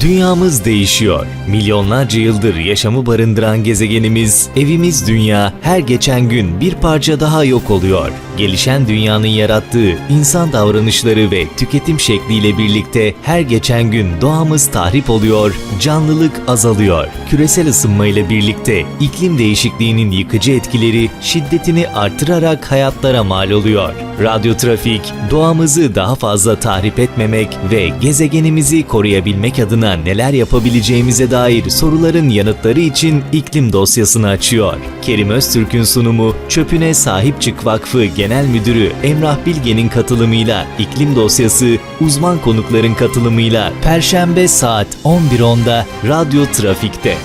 Dünyamız değişiyor. Milyonlarca yıldır yaşamı barındıran gezegenimiz, evimiz dünya her geçen gün bir parça daha yok oluyor. Gelişen dünyanın yarattığı insan davranışları ve tüketim şekliyle birlikte her geçen gün doğamız tahrip oluyor, canlılık azalıyor. Küresel ısınma ile birlikte iklim değişikliğinin yıkıcı etkileri şiddetini artırarak hayatlara mal oluyor. Radyo Trafik, doğamızı daha fazla tahrip etmemek ve gezegenimizi koruyabilmek adına neler yapabileceğimize dair soruların yanıtları için iklim dosyasını açıyor. Kerim Öztürk'ün sunumu Çöpüne Sahip Çık Vakfı Genel Müdürü Emrah Bilge'nin katılımıyla iklim dosyası uzman konukların katılımıyla Perşembe saat 11.10'da Radyo Trafik'te.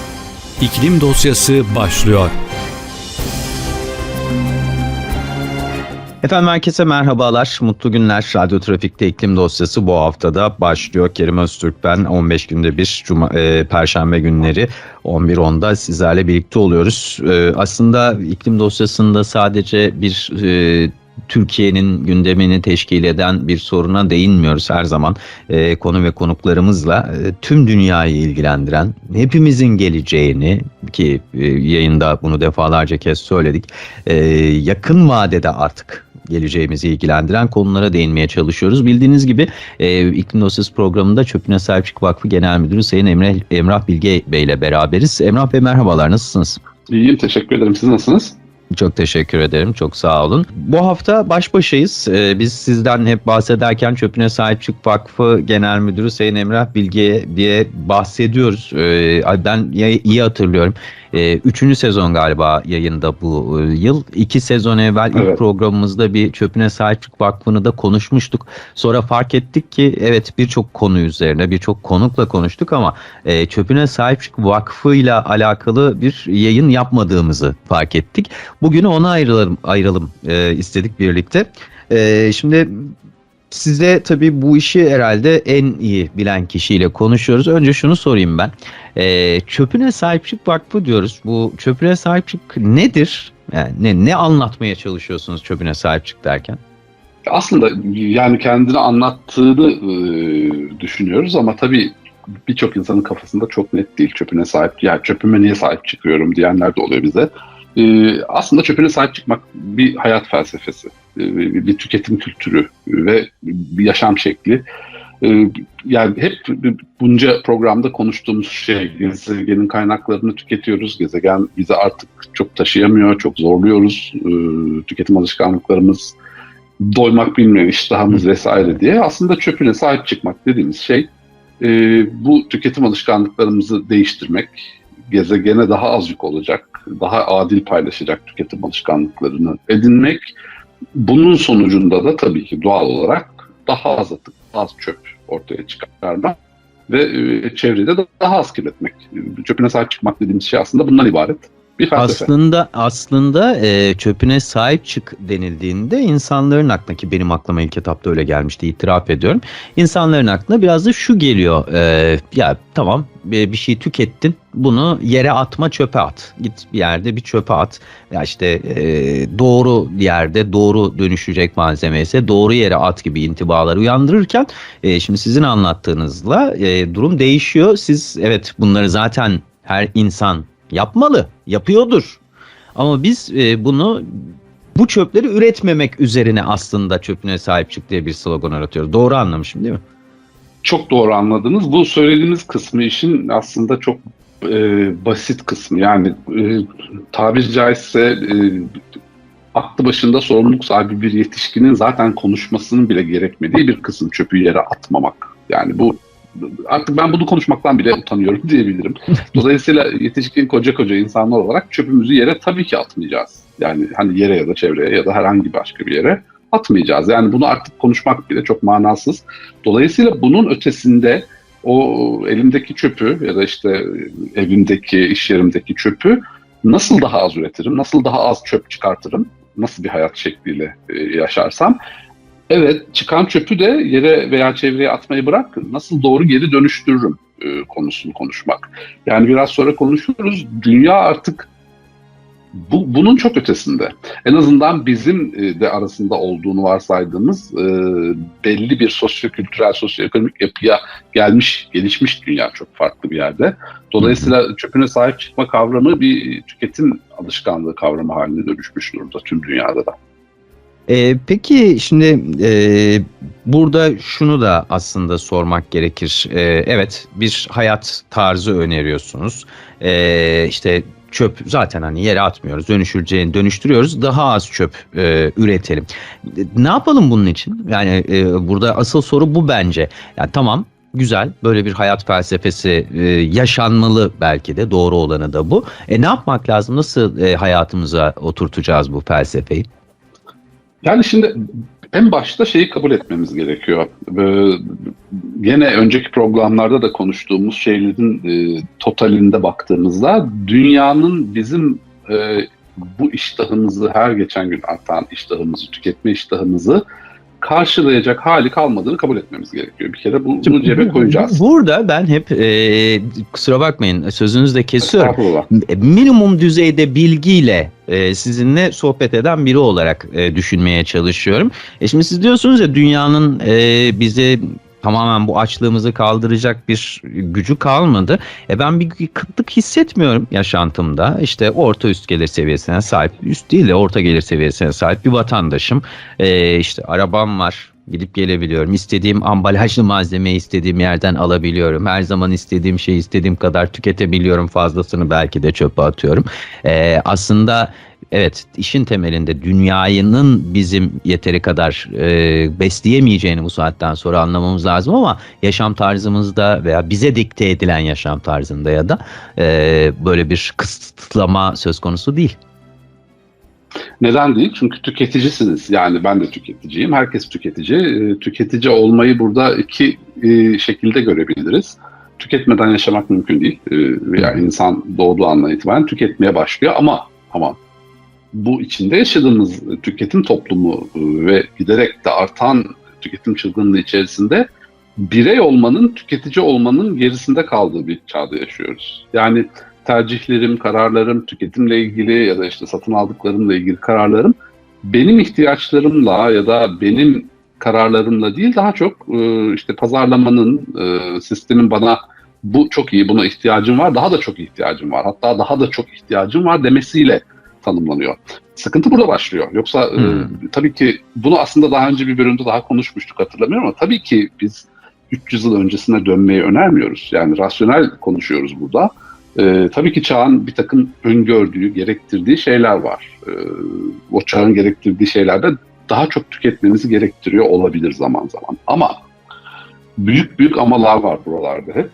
İklim dosyası başlıyor. Efendim herkese merhabalar, mutlu günler. Radyo Trafik'te iklim dosyası bu haftada başlıyor. Kerim Öztürk ben 15 günde bir Cuma, e, Perşembe günleri 11.10'da sizlerle birlikte oluyoruz. E, aslında iklim dosyasında sadece bir e, Türkiye'nin gündemini teşkil eden bir soruna değinmiyoruz her zaman. E, konu ve konuklarımızla e, tüm dünyayı ilgilendiren, hepimizin geleceğini ki e, yayında bunu defalarca kez söyledik. e, yakın vadede artık geleceğimizi ilgilendiren konulara değinmeye çalışıyoruz. Bildiğiniz gibi e, İklim Dosyası programında Çöpüne Sahip Çık Vakfı Genel Müdürü Sayın Emre, Emrah Bilge Bey ile beraberiz. Emrah Bey merhabalar nasılsınız? İyiyim teşekkür ederim. Siz nasılsınız? Çok teşekkür ederim. Çok sağ olun. Bu hafta baş başayız. Ee, biz sizden hep bahsederken Çöpüne Sahip Çık Vakfı Genel Müdürü Sayın Emrah Bilge diye bahsediyoruz. Ee, ben iyi hatırlıyorum. Ee, üçüncü sezon galiba yayında bu e, yıl. İki sezon evvel ilk Evet. programımızda bir Çöpüne Sahip Çık Vakfı'nı da konuşmuştuk. Sonra fark ettik ki evet birçok konu üzerine birçok konukla konuştuk ama e, Çöpüne Sahip Çık Vakfı'yla alakalı bir yayın yapmadığımızı fark ettik. Bugünü ona ayıralım, ayıralım e, istedik birlikte. E, şimdi size tabii bu işi herhalde en iyi bilen kişiyle konuşuyoruz. Önce şunu sorayım ben. E, çöpüne sahip çık vakfı diyoruz. Bu çöpüne sahip çık nedir? Yani ne, ne anlatmaya çalışıyorsunuz çöpüne sahip çık derken? Aslında yani kendini anlattığını e, düşünüyoruz ama tabii birçok insanın kafasında çok net değil çöpüne sahip. Ya çöpüme niye sahip çıkıyorum diyenler de oluyor bize. E, aslında çöpüne sahip çıkmak bir hayat felsefesi, e, bir tüketim kültürü ve bir yaşam şekli. E, yani hep bunca programda konuştuğumuz şey gezegenin kaynaklarını tüketiyoruz. Gezegen bizi artık çok taşıyamıyor, çok zorluyoruz. Tüketim alışkanlıklarımız doymak bilmeyen iştahımız vesaire diye aslında çöpüne sahip çıkmak dediğimiz şey bu tüketim alışkanlıklarımızı değiştirmek, gezegene daha az yük olacak, daha adil paylaşacak tüketim alışkanlıklarını edinmek. Bunun sonucunda da tabii ki doğal olarak daha az atık, az çöp ortaya çıkarmak ve e, çevrede de daha az kirletmek. Çöpüne sahip çıkmak dediğimiz şey aslında bundan ibaret. Bir felsefe. Aslında aslında e, çöpüne sahip çık denildiğinde insanların aklına ki benim aklıma ilk etapta öyle gelmişti itiraf ediyorum. İnsanların aklına biraz da şu geliyor. e, ya tamam e, bir şey tükettin bunu yere atma çöpe at. Git bir yerde bir çöpe at. Ya işte e, doğru yerde doğru dönüşecek malzeme ise doğru yere at gibi intibalar uyandırırken e, şimdi sizin anlattığınızla e, durum değişiyor. Siz evet bunları zaten her insan yapmalı, yapıyordur. Ama biz e, bunu bu çöpleri üretmemek üzerine aslında çöpüne sahip çık diye bir slogan aratıyoruz. Doğru anlamışım değil mi? Çok doğru anladınız. Bu söylediğiniz kısmı işin aslında çok e, basit kısmı. Yani e, tabiri caizse e, aklı başında sorumluluk sahibi bir yetişkinin zaten konuşmasının bile gerekmediği bir kısım çöpü yere atmamak. Yani bu artık ben bunu konuşmaktan bile utanıyorum diyebilirim. Dolayısıyla yetişkin koca koca insanlar olarak çöpümüzü yere tabii ki atmayacağız. Yani hani yere ya da çevreye ya da herhangi başka bir yere atmayacağız. Yani bunu artık konuşmak bile çok manasız. Dolayısıyla bunun ötesinde o elimdeki çöpü ya da işte evimdeki, iş yerimdeki çöpü nasıl daha az üretirim, nasıl daha az çöp çıkartırım, nasıl bir hayat şekliyle e, yaşarsam Evet, çıkan çöpü de yere veya çevreye atmayı bırak, nasıl doğru geri dönüştürürüm e, konusunu konuşmak. Yani biraz sonra konuşuruz. Dünya artık bu bunun çok ötesinde. En azından bizim e, de arasında olduğunu varsaydığımız e, belli bir sosyokültürel, sosyoekonomik yapıya gelmiş, gelişmiş dünya çok farklı bir yerde. Dolayısıyla çöpüne sahip çıkma kavramı bir tüketim alışkanlığı kavramı haline dönüşmüş durumda tüm dünyada da. Ee, peki şimdi e, burada şunu da aslında sormak gerekir. Ee, evet bir hayat tarzı öneriyorsunuz. Ee, işte çöp zaten hani yere atmıyoruz, dönüşüleceğini dönüştürüyoruz. Daha az çöp e, üretelim. Ne yapalım bunun için? Yani e, burada asıl soru bu bence. Yani tamam güzel böyle bir hayat felsefesi e, yaşanmalı belki de doğru olanı da bu. E ne yapmak lazım? Nasıl e, hayatımıza oturtacağız bu felsefeyi? Yani şimdi en başta şeyi kabul etmemiz gerekiyor. Ee, Gene önceki programlarda da konuştuğumuz şeylerin e, totalinde baktığımızda dünyanın bizim e, bu iştahımızı her geçen gün artan iştahımızı, tüketme iştahımızı karşılayacak hali kalmadığını kabul etmemiz gerekiyor. Bir kere bu, bunu cebe koyacağız. Burada ben hep e, kusura bakmayın sözünüzü de kesiyorum. Minimum düzeyde bilgiyle e, sizinle sohbet eden biri olarak e, düşünmeye çalışıyorum. E şimdi siz diyorsunuz ya dünyanın e, bize tamamen bu açlığımızı kaldıracak bir gücü kalmadı. E ben bir kıtlık hissetmiyorum yaşantımda. İşte orta üst gelir seviyesine sahip, üst değil de orta gelir seviyesine sahip bir vatandaşım. E, işte arabam var, gidip gelebiliyorum. İstediğim ambalajlı malzemeyi istediğim yerden alabiliyorum. Her zaman istediğim şeyi istediğim kadar tüketebiliyorum. Fazlasını belki de çöpe atıyorum. Ee, aslında evet işin temelinde dünyanın bizim yeteri kadar e, besleyemeyeceğini bu saatten sonra anlamamız lazım ama yaşam tarzımızda veya bize dikte edilen yaşam tarzında ya da e, böyle bir kısıtlama söz konusu değil. Neden değil? Çünkü tüketicisiniz. Yani ben de tüketiciyim. Herkes tüketici. Ee, Tüketici olmayı burada iki e, şekilde görebiliriz. Tüketmeden yaşamak mümkün değil. Ee, Yani insan doğduğu andan itibaren tüketmeye başlıyor ama ama bu içinde yaşadığımız tüketim toplumu e, ve giderek de artan tüketim çılgınlığı içerisinde birey olmanın, tüketici olmanın gerisinde kaldığı bir çağda yaşıyoruz. Yani tercihlerim, kararlarım, tüketimle ilgili ya da işte satın aldıklarımla ilgili kararlarım benim ihtiyaçlarımla ya da benim kararlarımla değil daha çok e, işte pazarlamanın, e, sistemin bana bu çok iyi, buna ihtiyacım var, daha da çok ihtiyacım var, hatta daha da çok ihtiyacım var demesiyle tanımlanıyor. Sıkıntı burada başlıyor. Yoksa e, Hmm. tabii ki bunu aslında daha önce bir bölümde daha konuşmuştuk hatırlamıyorum ama tabii ki biz 300 yıl öncesine dönmeyi önermiyoruz. Yani rasyonel konuşuyoruz burada. Ee, tabii ki çağın bir takım öngördüğü, gerektirdiği şeyler var. Ee, o çağın gerektirdiği şeylerde daha çok tüketmemizi gerektiriyor olabilir zaman zaman. Ama büyük büyük amalar var buralarda hep.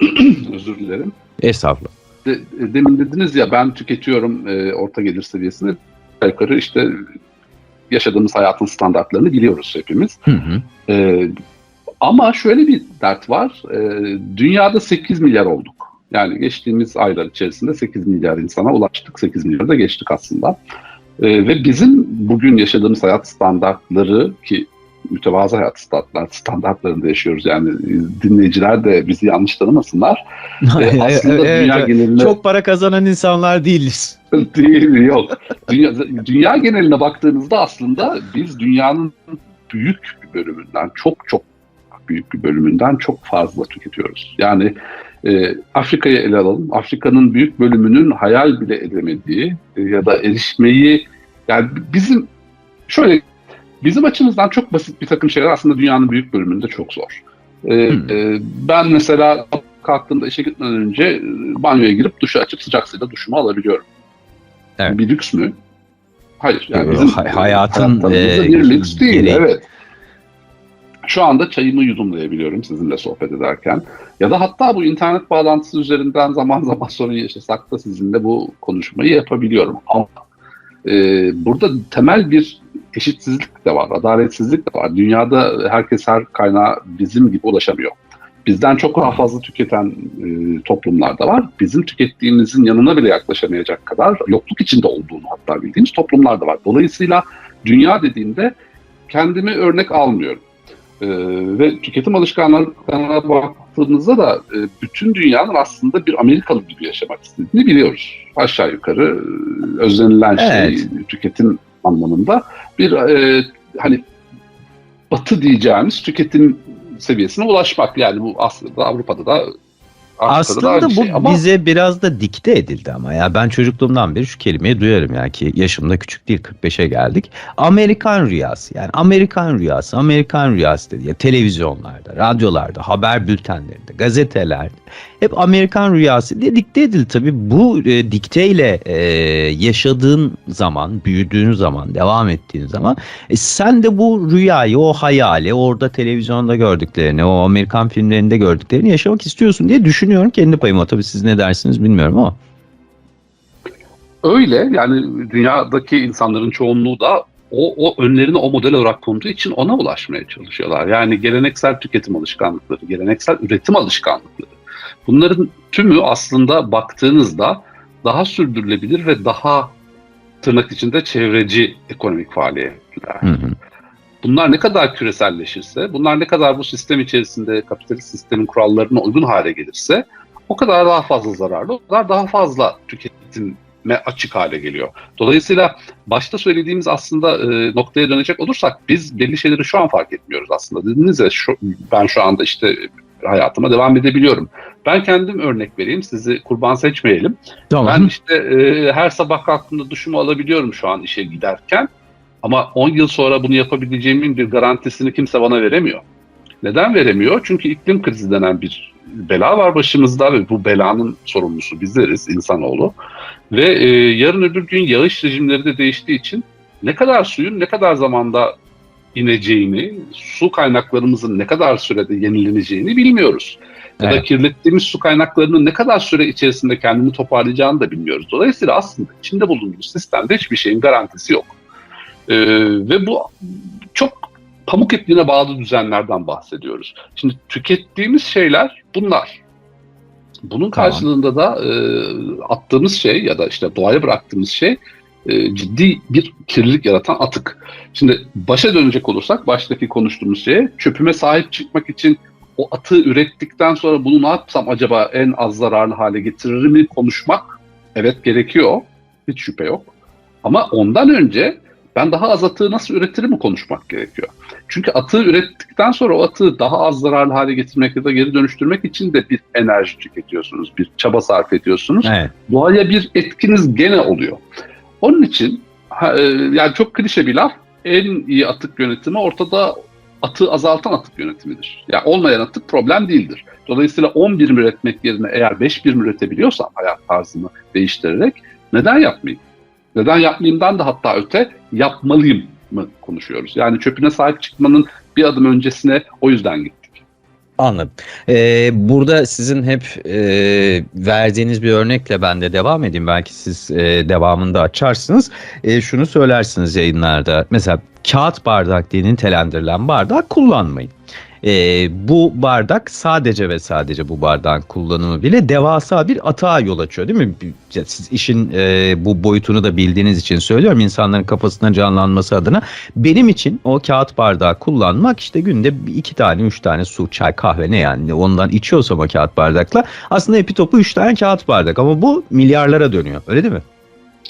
Özür dilerim. Estağfurullah. De- demin dediniz ya ben tüketiyorum e, orta gelir seviyesinde. Aşağı Yukarı işte yaşadığımız hayatın standartlarını biliyoruz hepimiz. Hı hı. Ee, ama şöyle bir dert var. Ee, dünyada 8 milyar olduk. Yani geçtiğimiz aylar içerisinde 8 milyar insana ulaştık. 8 milyarı da geçtik aslında. Ee, ve bizim bugün yaşadığımız hayat standartları ki mütevazı hayat standart, standartlarında yaşıyoruz. Yani dinleyiciler de bizi yanlış tanımasınlar. Ee, aslında dünya genelinde Çok para kazanan insanlar değiliz. değil yok. Dünya, dünya geneline baktığınızda aslında biz dünyanın büyük bir bölümünden çok çok büyük bir bölümünden çok fazla tüketiyoruz. Yani e, Afrika'yı ele alalım. Afrika'nın büyük bölümünün hayal bile edemediği e, ya da erişmeyi yani bizim şöyle bizim açımızdan çok basit bir takım şeyler aslında dünyanın büyük bölümünde çok zor. E, Hmm. e, ben mesela kalktığımda işe gitmeden önce e, banyoya girip duşu açıp sıcak suyla duşumu alabiliyorum. Evet. Bir lüks mü? Hayır. Yani bizim hay- hayatın, e, bir lüks değil. gereği. Evet. Şu anda çayımı yudumlayabiliyorum sizinle sohbet ederken. Ya da hatta bu internet bağlantısı üzerinden zaman zaman sorun yaşasak da sizinle bu konuşmayı yapabiliyorum. Ama e, burada temel bir eşitsizlik de var, adaletsizlik de var. Dünyada herkes her kaynağa bizim gibi ulaşamıyor. Bizden çok daha fazla tüketen e, toplumlar da var. Bizim tükettiğimizin yanına bile yaklaşamayacak kadar yokluk içinde olduğunu hatta bildiğimiz toplumlar da var. Dolayısıyla dünya dediğimde kendimi örnek almıyorum. Ee, ve tüketim alışkanlıklarına baktığımızda da e, bütün dünyanın aslında bir Amerikalı gibi yaşamak istediğini biliyoruz. Aşağı yukarı e, özlenilen Evet. şey tüketim anlamında bir e, hani batı diyeceğimiz tüketim seviyesine ulaşmak. Yani bu aslında Avrupa'da da Aslında bu şey. Ama bize biraz da dikte edildi ama ya ben çocukluğumdan beri şu kelimeyi duyarım yani ki yaşım da küçük değil 45'e geldik. Amerikan rüyası yani Amerikan rüyası Amerikan rüyası dedi ya televizyonlarda, radyolarda, haber bültenlerinde, gazetelerde hep Amerikan rüyası diye dikte edildi tabii. Bu e, dikteyle e, yaşadığın zaman, büyüdüğün zaman, devam ettiğin zaman e, sen de bu rüyayı, o hayali, orada televizyonda gördüklerini, o Amerikan filmlerinde gördüklerini yaşamak istiyorsun diye düşünüyorum kendi payıma. Tabii siz ne dersiniz bilmiyorum ama. öyle yani dünyadaki insanların çoğunluğu da o, o önlerine o model olarak konduğu için ona ulaşmaya çalışıyorlar. Yani geleneksel tüketim alışkanlıkları, geleneksel üretim alışkanlıkları. Bunların tümü aslında baktığınızda daha sürdürülebilir ve daha tırnak içinde çevreci ekonomik faaliyetler. Hı hı. Bunlar ne kadar küreselleşirse, bunlar ne kadar bu sistem içerisinde kapitalist sistemin kurallarına uygun hale gelirse o kadar daha fazla zararlı, o kadar daha fazla tüketime açık hale geliyor. Dolayısıyla başta söylediğimiz aslında e, noktaya dönecek olursak biz belli şeyleri şu an fark etmiyoruz aslında. Dediniz ya şu, ben şu anda işte hayatıma devam edebiliyorum. Ben kendim örnek vereyim, sizi kurban seçmeyelim. Ben işte e, her sabah kalktığımda duşumu alabiliyorum şu an işe giderken. Ama 10 yıl sonra bunu yapabileceğimin bir garantisini kimse bana veremiyor. Neden veremiyor? Çünkü iklim krizi denen bir bela var başımızda ve bu belanın sorumlusu bizleriz, insanoğlu. Ve e, yarın öbür gün yağış rejimleri de değiştiği için ne kadar suyun ne kadar zamanda ineceğini, su kaynaklarımızın ne kadar sürede yenileneceğini bilmiyoruz. Ya da Evet. kirlettiğimiz su kaynaklarının ne kadar süre içerisinde kendini toparlayacağını da bilmiyoruz. Dolayısıyla aslında içinde bulunduğumuz sistemde hiçbir şeyin garantisi yok. Ee, ve bu çok pamuk ipliğine bağlı düzenlerden bahsediyoruz. Şimdi tükettiğimiz şeyler bunlar. Bunun Tamam. karşılığında da e, attığımız şey ya da işte doğaya bıraktığımız şey e, ciddi bir kirlilik yaratan atık. Şimdi başa dönecek olursak baştaki konuştuğumuz şeye çöpüme sahip çıkmak için o atığı ürettikten sonra bunu ne yapsam acaba en az zararlı hale getirir mi konuşmak evet gerekiyor. Hiç şüphe yok. Ama ondan önce ben daha az atığı nasıl üretirim mi konuşmak gerekiyor. Çünkü atığı ürettikten sonra o atığı daha az zararlı hale getirmek ya da geri dönüştürmek için de bir enerji tüketiyorsunuz, bir çaba sarf ediyorsunuz Evet. doğaya bir etkiniz gene oluyor. Onun için e, yani çok klişe bir laf en iyi atık yönetimi ortada atığı azaltan atık yönetimidir. Yani olmayan atık problem değildir. Dolayısıyla 10 birim üretmek yerine eğer 5 birim üretebiliyorsam hayat tarzımı değiştirerek neden yapmayayım? Neden yapmayayımdan da hatta öte yapmalıyım mı konuşuyoruz. Yani çöpüne sahip çıkmanın bir adım öncesine o yüzden gittik. Anladım. Ee, burada sizin hep e, verdiğiniz bir örnekle ben de devam edeyim. Belki siz e, devamında açarsınız. E, şunu söylersiniz yayınlarda. Mesela kağıt bardak diye nitelendirilen bardak kullanmayın. E, bu bardak sadece ve sadece bu bardağın kullanımı bile devasa bir atağa yol açıyor değil mi? Siz işin e, bu boyutunu da bildiğiniz için söylüyorum insanların kafasına canlanması adına. Benim için o kağıt bardağı kullanmak işte günde iki tane, üç tane su, çay, kahve ne yani ondan içiyorsam o kağıt bardakla aslında epi topu üç tane kağıt bardak ama bu milyarlara dönüyor öyle değil mi?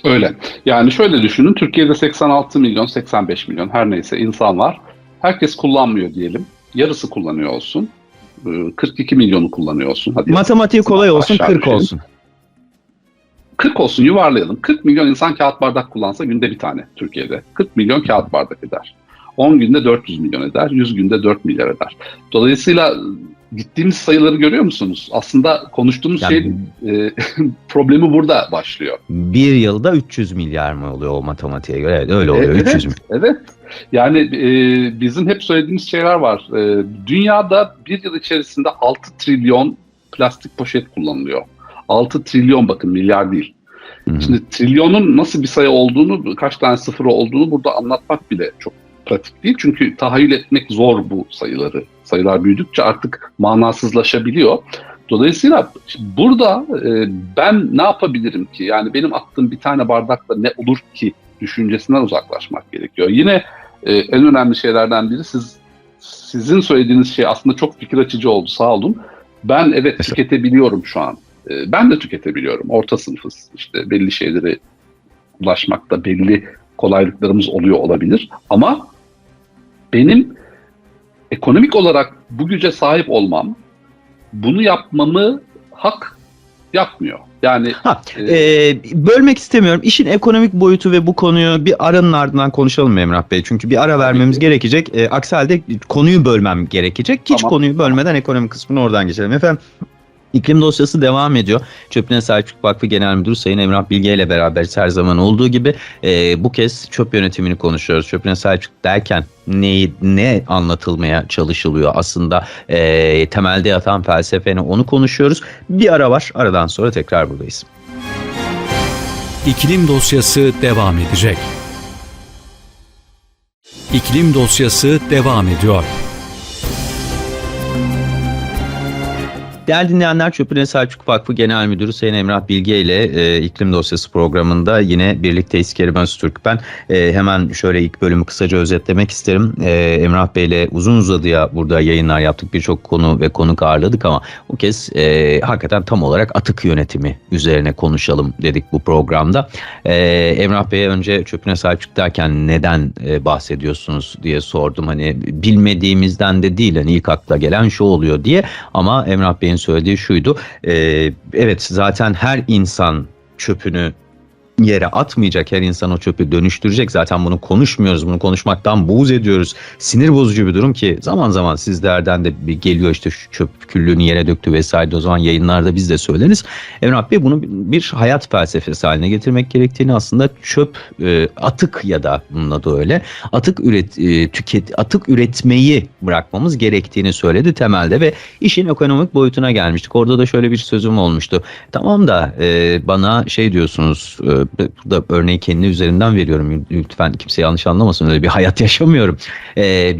Öyle. Yani şöyle düşünün. Türkiye'de 86 milyon, 85 milyon her neyse insan var. Herkes kullanmıyor diyelim. Yarısı kullanıyor olsun. Ee, 42 milyonu kullanıyor olsun. Hadi Matematiği kolay olsun Aşağı 40 düşelim. olsun. 40 olsun yuvarlayalım. 40 milyon insan kağıt bardak kullansa günde bir tane Türkiye'de. 40 milyon kağıt bardak eder. 10 günde 400 milyon eder. 100 günde 4 milyar eder. Dolayısıyla gittiğimiz sayıları görüyor musunuz? Aslında konuştuğumuz Yani- şeyin e, problemi burada başlıyor. Bir yılda 300 milyar mı oluyor o matematiğe göre? Evet, öyle oluyor Evet, 300 milyon. Evet. Yani e, bizim hep söylediğimiz şeyler var. E, dünyada bir yıl içerisinde 6 trilyon plastik poşet kullanılıyor. 6 trilyon bakın milyar değil. Hı hı. Şimdi trilyonun nasıl bir sayı olduğunu, kaç tane sıfırı olduğunu burada anlatmak bile çok pratik değil. Çünkü tahayyül etmek zor bu sayıları. Sayılar büyüdükçe artık manasızlaşabiliyor. Dolayısıyla burada e, ben ne yapabilirim ki? Yani benim attığım bir tane bardakla ne olur ki düşüncesinden uzaklaşmak gerekiyor. Yine e, en önemli şeylerden biri siz sizin söylediğiniz şey aslında çok fikir açıcı oldu sağ olun. Ben evet tüketebiliyorum şu an. Ee, Ben de tüketebiliyorum. Orta sınıfız. İşte belli şeyleri ulaşmakta belli kolaylıklarımız oluyor olabilir. Ama benim ekonomik olarak bu güce sahip olmam bunu yapmamı hak yapmıyor. Yani Ha, e, e, bölmek istemiyorum. İşin ekonomik boyutu ve bu konuyu bir aranın ardından konuşalım Emrah Bey? Çünkü bir ara vermemiz ki. gerekecek. E, aksi halde konuyu bölmem gerekecek. Hiç Tamam. konuyu bölmeden ekonomik kısmını oradan geçelim. Efendim İklim dosyası devam ediyor. Çöpüne Selçuk Vakfı Genel Müdürü Sayın Emrah Bilge ile beraber her zaman olduğu gibi e, bu kez çöp yönetimini konuşuyoruz. Çöpüne Selçuk derken neyi, ne anlatılmaya çalışılıyor aslında e, temelde yatan felsefeni onu konuşuyoruz. Bir ara var aradan sonra tekrar buradayız. İklim dosyası devam edecek. İklim dosyası devam ediyor. Değerli dinleyenler Çöpüne Selçuk Vakfı Genel Müdürü Sayın Emrah Bilge ile e, İklim Dosyası programında yine birlikteyiz Kerim Öztürk ben. E, hemen şöyle ilk bölümü kısaca özetlemek isterim. E, Emrah Bey ile uzun uzadıya burada yayınlar yaptık. Birçok konu ve konuk ağırladık ama bu kez e, hakikaten tam olarak atık yönetimi üzerine konuşalım dedik bu programda. E, Emrah Bey'e önce Çöpüne Selçuk derken neden e, bahsediyorsunuz diye sordum. Hani bilmediğimizden de değil hani ilk akla gelen şu oluyor diye ama Emrah Bey'in söylediği şuydu. Ee, evet zaten her insan çöpünü yere atmayacak. Her insan o çöpü dönüştürecek. Zaten bunu konuşmuyoruz. Bunu konuşmaktan buğz ediyoruz. Sinir bozucu bir durum ki zaman zaman sizlerden de bir geliyor işte şu çöp küllüğünü yere döktü vesaire. O zaman yayınlarda biz de söyleriz. Emrah Bey bunu bir hayat felsefesi haline getirmek gerektiğini aslında çöp e, atık ya da bununla da öyle atık üret e, tüket atık üretmeyi bırakmamız gerektiğini söyledi temelde ve işin ekonomik boyutuna gelmiştik. Orada da şöyle bir sözüm olmuştu. Tamam da e, bana şey diyorsunuz e, burada örneği kendi üzerinden veriyorum. Lütfen kimse yanlış anlamasın öyle bir hayat yaşamıyorum. E,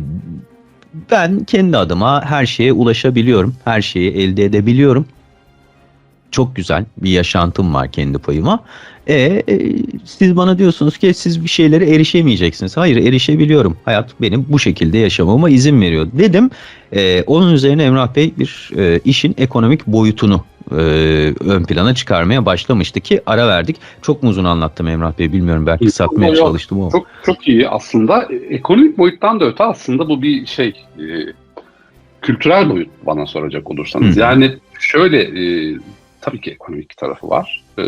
ben kendi adıma her şeye ulaşabiliyorum. Her şeyi elde edebiliyorum. Çok güzel bir yaşantım var kendi payıma. E, e, siz bana diyorsunuz ki siz bir şeylere erişemeyeceksiniz. Hayır erişebiliyorum. Hayat benim bu şekilde yaşamama izin veriyor dedim. E, onun üzerine Emrah Bey bir e, işin ekonomik boyutunu e, ön plana çıkarmaya başlamıştı ki ara verdik. Çok mu uzun anlattım Emrah Bey bilmiyorum belki Yok, satmaya yok. çalıştım ama. Çok çok iyi aslında. E, Ekonomik boyuttan da öte aslında bu bir şey e, kültürel boyut bana soracak olursanız. Hı. Yani şöyle e, tabii ki ekonomik tarafı var. E,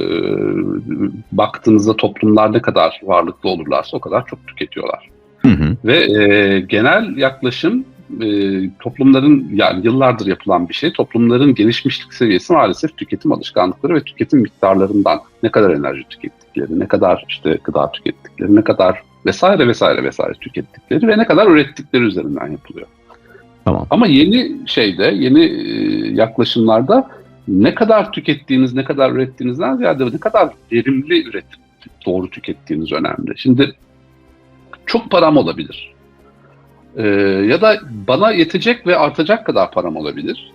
baktığınızda toplumlar ne kadar varlıklı olurlarsa o kadar çok tüketiyorlar. Hı hı. Ve e, genel yaklaşım e, toplumların yani yıllardır yapılan bir şey. Toplumların gelişmişlik seviyesi maalesef tüketim alışkanlıkları ve tüketim miktarlarından ne kadar enerji tükettikleri, ne kadar işte gıda tükettikleri, ne kadar vesaire vesaire vesaire tükettikleri ve ne kadar ürettikleri üzerinden yapılıyor. Tamam. Ama yeni şeyde, yeni e, yaklaşımlarda ne kadar tükettiğiniz, ne kadar ürettiğinizden ziyade ne kadar verimli üretip doğru tükettiğiniz önemli. Şimdi çok param olabilir. Ee, ya da bana yetecek ve artacak kadar param olabilir.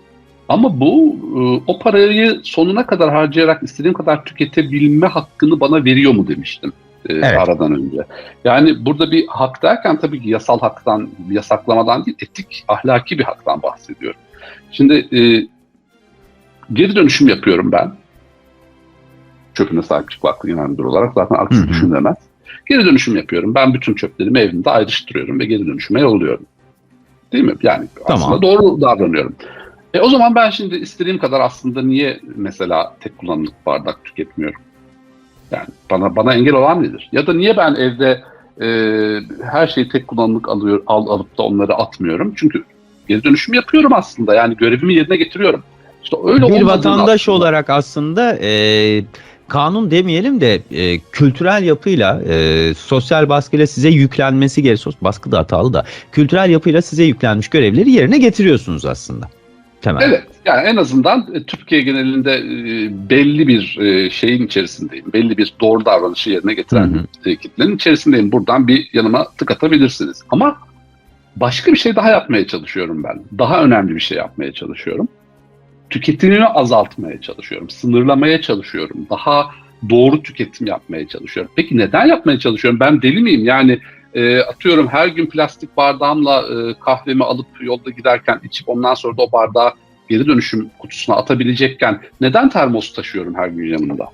Ama bu e, o parayı sonuna kadar harcayarak istediğim kadar tüketebilme hakkını bana veriyor mu demiştim e, Evet. aradan önce. Yani burada bir hak derken tabii ki yasal haktan, yasaklamadan değil, etik, ahlaki bir haktan bahsediyorum. Şimdi e, geri dönüşüm yapıyorum ben. Çöpüne sahip çık vakfı genel müdür olarak zaten aksi düşünülemez. Geri dönüşüm yapıyorum. Ben bütün çöplerimi evimde ayrıştırıyorum ve geri dönüşüme yolluyorum. Değil mi? Yani Tamam. aslında doğru davranıyorum. E o zaman ben şimdi istediğim kadar aslında niye mesela tek kullanımlık bardak tüketmiyorum? Yani bana bana engel olan nedir? Ya da niye ben evde e, her şeyi tek kullanımlık alıyor, al, alıp da onları atmıyorum? Çünkü geri dönüşüm yapıyorum aslında. Yani görevimi yerine getiriyorum. İşte öyle bir vatandaş aslında- olarak aslında e, kanun demeyelim de e, kültürel yapıyla e, sosyal baskıyla size yüklenmesi gerekiyor. Baskı da hatalı da kültürel yapıyla size yüklenmiş görevleri yerine getiriyorsunuz aslında. Temel. Evet. Yani en azından e, Türkiye genelinde e, belli bir e, şeyin içerisindeyim. Belli bir doğru davranışı yerine getiren Hı e, kitlenin içerisindeyim. Buradan bir yanıma tık atabilirsiniz. Ama başka bir şey daha yapmaya çalışıyorum ben. Daha önemli bir şey yapmaya çalışıyorum. Tüketimimi azaltmaya çalışıyorum. Sınırlamaya çalışıyorum. Daha doğru tüketim yapmaya çalışıyorum. Peki neden yapmaya çalışıyorum? Ben deli miyim? Yani e, atıyorum her gün plastik bardağımla e, kahvemi alıp yolda giderken içip ondan sonra da o bardağı geri dönüşüm kutusuna atabilecekken neden termos taşıyorum her gün yanımda?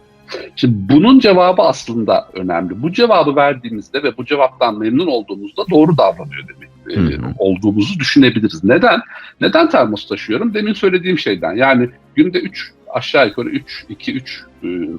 Şimdi bunun cevabı aslında önemli. Bu cevabı verdiğimizde ve bu cevaptan memnun olduğumuzda doğru davranıyor demek e, olduğumuzu düşünebiliriz. Neden? Neden termos taşıyorum? Demin söylediğim şeyden. Yani günde 3 aşağı yukarı 3 2 3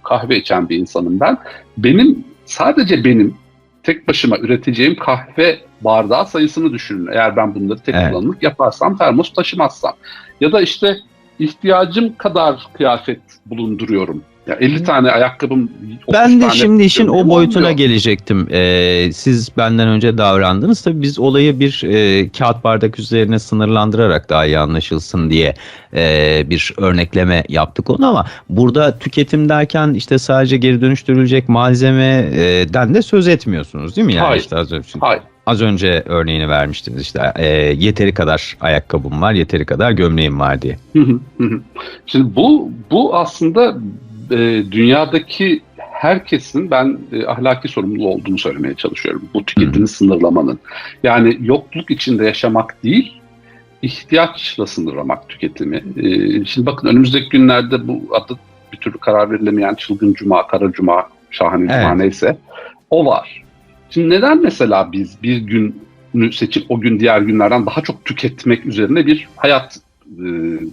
kahve içen bir insanım ben. Benim sadece benim tek başıma üreteceğim kahve bardağı sayısını düşünün. Eğer ben bunları tek Evet. kullanımlık yaparsam, termos taşımazsam. Ya da işte ihtiyacım kadar kıyafet bulunduruyorum. Ya 50 tane ayakkabım 30 Ben de tane şimdi işin o boyutuna olmuyor. gelecektim. Ee, siz benden önce davrandınız. Tabii biz olayı bir e, kağıt bardak üzerine sınırlandırarak daha iyi anlaşılsın diye e, bir örnekleme yaptık onu ama burada tüketim derken işte sadece geri dönüştürülecek malzemeden de söz etmiyorsunuz değil mi? Yani Hayır. işte az önce, Hayır. az önce örneğini vermiştiniz işte e, yeteri kadar ayakkabım var, yeteri kadar gömleğim var diye. Hı hı, hı hı. Şimdi bu bu aslında e, dünyadaki herkesin ben e, ahlaki sorumluluğu olduğunu söylemeye çalışıyorum. Bu tüketimi sınırlamanın. Yani yokluk içinde yaşamak değil, ihtiyaçla sınırlamak tüketimi. E, şimdi bakın önümüzdeki günlerde bu adı bir türlü karar verilemeyen çılgın cuma, kara cuma, şahane cuma Evet. neyse o var. Şimdi neden mesela biz bir günü seçip o gün diğer günlerden daha çok tüketmek üzerine bir hayat e,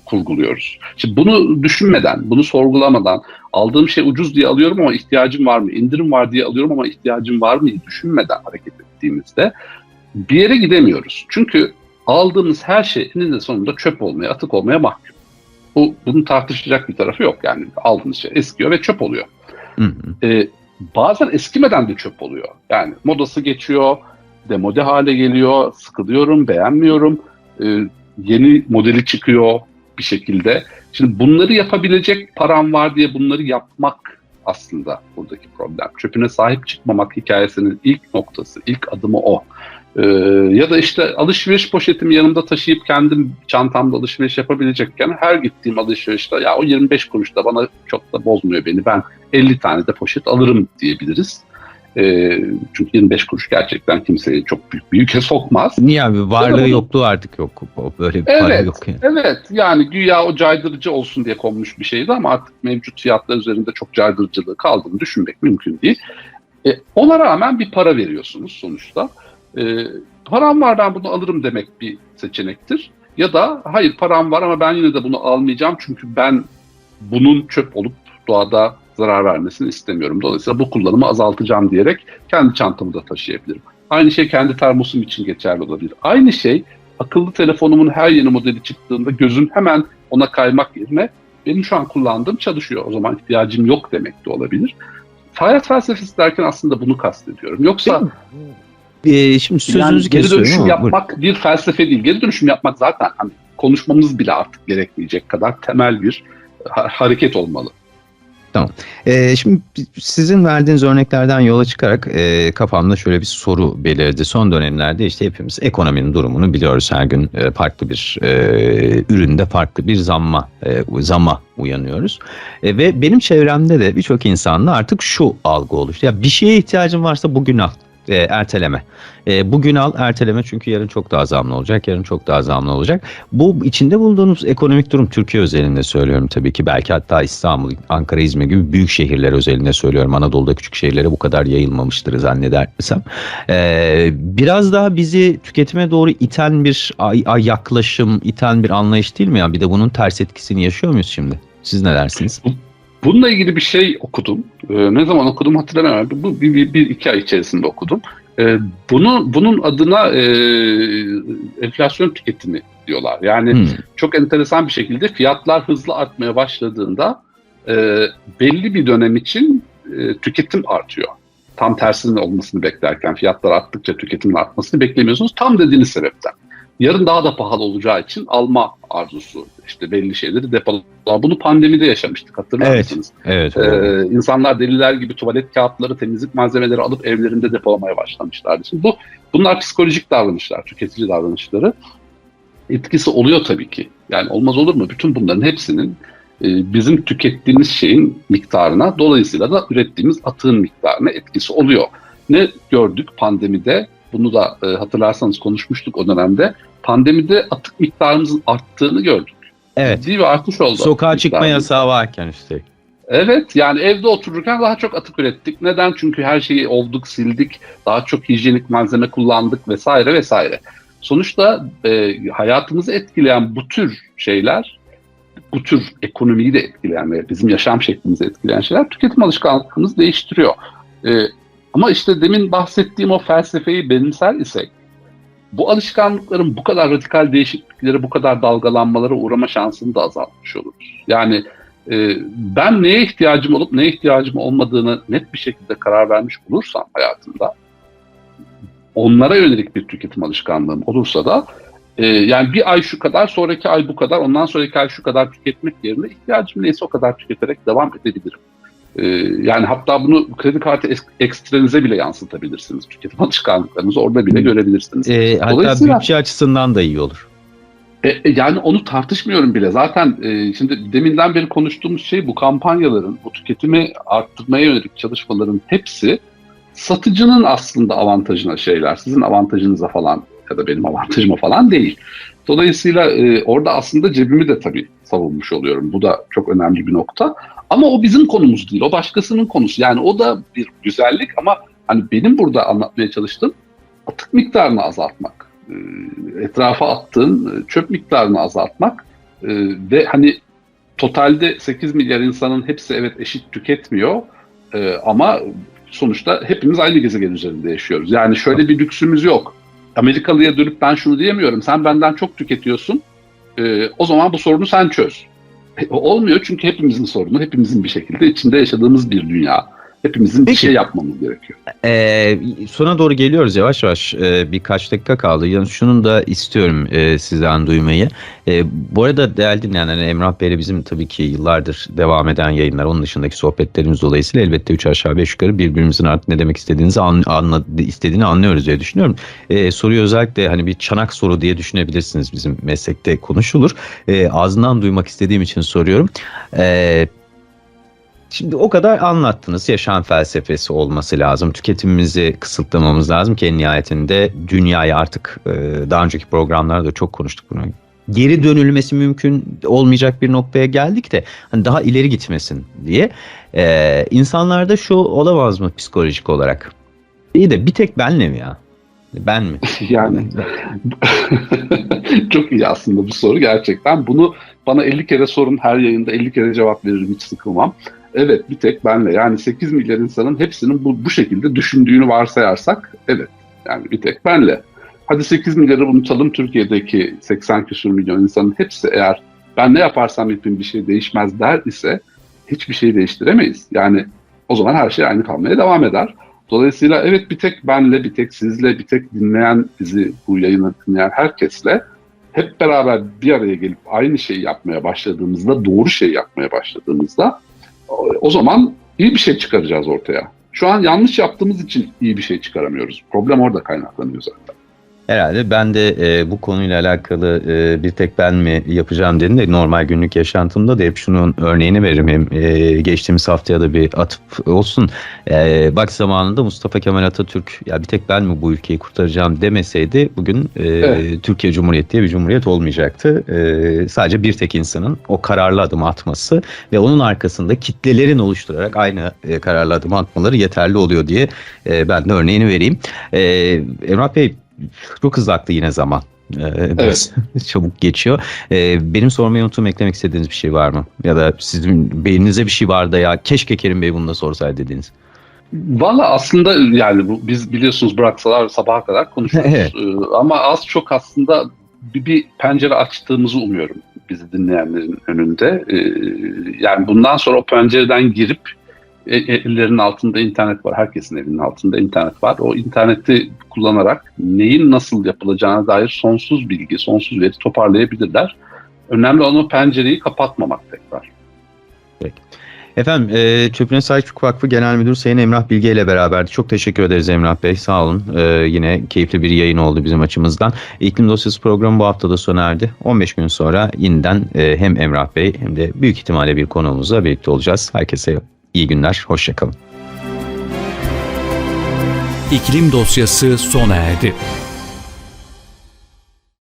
kurguluyoruz. Şimdi bunu düşünmeden, bunu sorgulamadan aldığım şey ucuz diye alıyorum ama ihtiyacım var mı? İndirim var diye alıyorum ama ihtiyacım var mı? düşünmeden hareket ettiğimizde bir yere gidemiyoruz. Çünkü aldığımız her şey eninde sonunda çöp olmaya, atık olmaya mahkum. Bu, bunun tartışacak bir tarafı yok. Yani aldığınız şey eskiyor ve çöp oluyor. Hı hı. Ee, bazen eskimeden de çöp oluyor. Yani modası geçiyor, demode hale geliyor, sıkılıyorum, beğenmiyorum. Ee, yeni modeli çıkıyor bir şekilde. Şimdi bunları yapabilecek param var diye bunları yapmak aslında buradaki problem. Çöpüne sahip çıkmamak hikayesinin ilk noktası, ilk adımı o. Ee, ya da işte alışveriş poşetimi yanımda taşıyıp kendim çantamda alışveriş yapabilecekken her gittiğim alışverişte ya o 25 kuruş da bana çok da bozmuyor beni. Ben 50 tane de poşet alırım diyebiliriz. Ee, çünkü 25 kuruş gerçekten kimseyi çok büyük bir yüke sokmaz. Niye abi varlığı bunu- yokluğu artık yok. Böyle bir para Evet. yok yani. Evet yani güya o caydırıcı olsun diye konmuş bir şeydi ama artık mevcut fiyatlar üzerinde çok caydırıcılığı kaldığını düşünmek mümkün değil. E, ona rağmen bir para veriyorsunuz sonuçta. E, param var ben bunu alırım demek bir seçenektir. Ya da hayır param var ama ben yine de bunu almayacağım çünkü ben bunun çöp olup doğada zarar vermesini istemiyorum. Dolayısıyla bu kullanımı azaltacağım diyerek kendi çantamı da taşıyabilirim. Aynı şey kendi termosum için geçerli olabilir. Aynı şey akıllı telefonumun her yeni modeli çıktığında gözüm hemen ona kaymak yerine benim şu an kullandığım çalışıyor. O zaman ihtiyacım yok demek de olabilir. Hayat felsefesi derken aslında bunu kastediyorum. Yoksa Ee, şimdi yani sözünüzü geri dönüşüm yapmak bir felsefe değil. Geri dönüşüm yapmak zaten hani konuşmamız bile artık gerekmeyecek kadar temel bir ha- hareket olmalı. Ee, şimdi sizin verdiğiniz örneklerden yola çıkarak e, kafamda şöyle bir soru belirdi. Son dönemlerde işte hepimiz ekonominin durumunu biliyoruz. Her gün e, farklı bir e, üründe farklı bir zamma e, zama uyanıyoruz. E, ve benim çevremde de birçok insanda artık şu algı oluştu. Ya bir şeye ihtiyacın varsa bugün al. E, erteleme. E, bugün al erteleme çünkü yarın çok daha zamlı olacak. Yarın çok daha zamlı olacak. Bu içinde bulunduğumuz ekonomik durum Türkiye özelinde söylüyorum tabii ki. Belki hatta İstanbul, Ankara, İzmir gibi büyük şehirler özelinde söylüyorum. Anadolu'da küçük şehirlere bu kadar yayılmamıştır zannedersem. Ee, biraz daha bizi tüketime doğru iten bir yaklaşım, iten bir anlayış değil mi ya? Bir de bunun ters etkisini yaşıyor muyuz şimdi? Siz ne dersiniz? Bununla ilgili bir şey okudum. Ee, ne zaman okudum hatırlamıyorum. Bu bir, bir, bir iki ay içerisinde okudum. Ee, bunu bunun adına e, enflasyon tüketimi diyorlar. Yani Hmm. çok enteresan bir şekilde fiyatlar hızlı artmaya başladığında e, belli bir dönem için e, tüketim artıyor. Tam tersinin olmasını beklerken fiyatlar arttıkça tüketimin artmasını beklemiyorsunuz. Tam dediğiniz sebepten. Yarın daha da pahalı olacağı için alma arzusu işte belli şeyleri depolama. Bunu pandemide yaşamıştık hatırlar Evet. mısınız? Evet. Ee, insanlar deliler gibi tuvalet kağıtları, temizlik malzemeleri alıp evlerinde depolamaya başlamışlardı. Şimdi bu bunlar psikolojik davranışlar, tüketici davranışları. Etkisi oluyor tabii ki. Yani olmaz olur mu? Bütün bunların hepsinin e, bizim tükettiğimiz şeyin miktarına, dolayısıyla da ürettiğimiz atığın miktarına etkisi oluyor. Ne gördük pandemide? Bunu da e, hatırlarsanız konuşmuştuk o dönemde. Pandemide atık miktarımızın arttığını gördük. Evet. Ciddi bir artış oldu. Sokağa çıkma miktarımız. yasağı varken üstelik. Evet yani evde otururken daha çok atık ürettik. Neden? Çünkü her şeyi olduk, sildik. Daha çok hijyenik malzeme kullandık vesaire vesaire. Sonuçta e, hayatımızı etkileyen bu tür şeyler, bu tür ekonomiyi de etkileyen ve bizim yaşam şeklimizi etkileyen şeyler tüketim alışkanlıklarımızı değiştiriyor. E, ama işte demin bahsettiğim o felsefeyi benimser isek, bu alışkanlıkların bu kadar radikal değişikliklere, bu kadar dalgalanmalara uğrama şansını da azaltmış oluruz. Yani e, ben neye ihtiyacım olup neye ihtiyacım olmadığını net bir şekilde karar vermiş olursam hayatımda onlara yönelik bir tüketim alışkanlığım olursa da e, yani bir ay şu kadar sonraki ay bu kadar ondan sonraki ay şu kadar tüketmek yerine ihtiyacım neyse o kadar tüketerek devam edebilirim. E, yani hatta bunu kredi kartı ek- ekstrenize bile yansıtabilirsiniz. Tüketim alışkanlıklarınızı orada bile görebilirsiniz. E, hatta bütçe açısından da iyi olur. E, e, yani onu tartışmıyorum bile. Zaten e, şimdi deminden beri konuştuğumuz şey bu kampanyaların, bu tüketimi arttırmaya yönelik çalışmaların hepsi satıcının aslında avantajına şeyler. Sizin avantajınıza falan ya da benim avantajıma falan değil. Dolayısıyla e, orada aslında cebimi de tabii savunmuş oluyorum. Bu da çok önemli bir nokta. Ama o bizim konumuz değil. O başkasının konusu. Yani o da bir güzellik ama hani benim burada anlatmaya çalıştığım atık miktarını azaltmak. E, etrafa attığın çöp miktarını azaltmak e, ve hani totalde 8 milyar insanın hepsi evet eşit tüketmiyor E, ama sonuçta hepimiz aynı gezegen üzerinde yaşıyoruz. Yani şöyle bir lüksümüz yok. Amerikalıya dönüp ben şunu diyemiyorum. Sen benden çok tüketiyorsun. e, o zaman bu sorunu sen çöz. E, olmuyor çünkü hepimizin sorunu, hepimizin bir şekilde içinde yaşadığımız bir dünya. Hepimizin bir şey yapmamız gerekiyor. Ee, sona doğru geliyoruz yavaş yavaş. Ee, birkaç dakika kaldı. Yani şunun da istiyorum e, sizden duymayı. E, bu arada değerli dinleyenler hani Emrah Bey'le bizim tabii ki yıllardır devam eden yayınlar, onun dışındaki sohbetlerimiz dolayısıyla elbette 3 aşağı 5 yukarı birbirimizin artık ne demek istediğinizi an, anla, istediğini anlıyoruz diye düşünüyorum. E, soruyu özellikle hani bir çanak soru diye düşünebilirsiniz bizim meslekte konuşulur. E, ağzından duymak istediğim için soruyorum. E, Şimdi o kadar anlattınız yaşam felsefesi olması lazım. Tüketimimizi kısıtlamamız lazım ki en nihayetinde dünyayı artık e, daha önceki programlarda çok konuştuk bunu. Geri dönülmesi mümkün olmayacak bir noktaya geldik de hani daha ileri gitmesin diye. E, insanlarda şu olamaz mı psikolojik olarak? İyi de bir tek benle mi ya? Ben mi? Yani çok iyi aslında bu soru gerçekten. Bunu bana 50 kere sorun her yayında 50 kere cevap veririm hiç sıkılmam. Evet bir tek benle yani 8 milyar insanın hepsinin bu, bu şekilde düşündüğünü varsayarsak evet yani bir tek benle. Hadi 8 milyarı unutalım Türkiye'deki 80 küsur milyon insanın hepsi eğer ben ne yaparsam yapayım bir şey değişmez der ise hiçbir şey değiştiremeyiz. Yani o zaman her şey aynı kalmaya devam eder. Dolayısıyla evet bir tek benle, bir tek sizle, bir tek dinleyen bizi bu yayını dinleyen herkesle hep beraber bir araya gelip aynı şeyi yapmaya başladığımızda, doğru şey yapmaya başladığımızda o- zaman iyi bir şey çıkaracağız ortaya. Şu an yanlış yaptığımız için iyi bir şey çıkaramıyoruz. Problem orada kaynaklanıyor zaten. Herhalde ben de e, bu konuyla alakalı e, bir tek ben mi yapacağım dedim de normal günlük yaşantımda da hep şunun örneğini veririm. Hem e, geçtiğimiz haftaya da bir atıp olsun. E, bak zamanında Mustafa Kemal Atatürk ya bir tek ben mi bu ülkeyi kurtaracağım demeseydi bugün e, Evet. Türkiye Cumhuriyeti diye bir cumhuriyet olmayacaktı. E, sadece bir tek insanın o kararlı adım atması ve onun arkasında kitlelerin oluşturarak aynı e, kararlı adım atmaları yeterli oluyor diye e, ben de örneğini vereyim. E, Emrah Bey çok hızlı aktı yine zaman. Ee, biraz çabuk geçiyor. Ee, benim sormayı unuttuğum eklemek istediğiniz bir şey var mı? Ya da sizin beyninize bir şey var da ya keşke Kerim Bey bunu da sorsaydı dediğiniz. Valla aslında yani bu, biz biliyorsunuz bıraksalar sabaha kadar konuşuruz. Evet. Ee, ama az çok aslında bir, bir pencere açtığımızı umuyorum bizi dinleyenlerin önünde. Ee, yani bundan sonra o pencereden girip ellerinin altında internet var. Herkesin evinin altında internet var. O interneti kullanarak neyin nasıl yapılacağına dair sonsuz bilgi, sonsuz veri toparlayabilirler. Önemli olan o pencereyi kapatmamak tekrar. Efendim e, Çöpüne Sahip Vakfı Genel Müdür Sayın Emrah Bilge ile beraberdik. Çok teşekkür ederiz Emrah Bey. Sağ olun. E, yine keyifli bir yayın oldu bizim açımızdan. İklim Dosyası programı bu hafta da sona erdi. 15 gün sonra yeniden e, hem Emrah Bey hem de büyük ihtimalle bir konuğumuzla birlikte olacağız. Herkese iyi günler. Hoşçakalın. iklim dosyası sona erdi.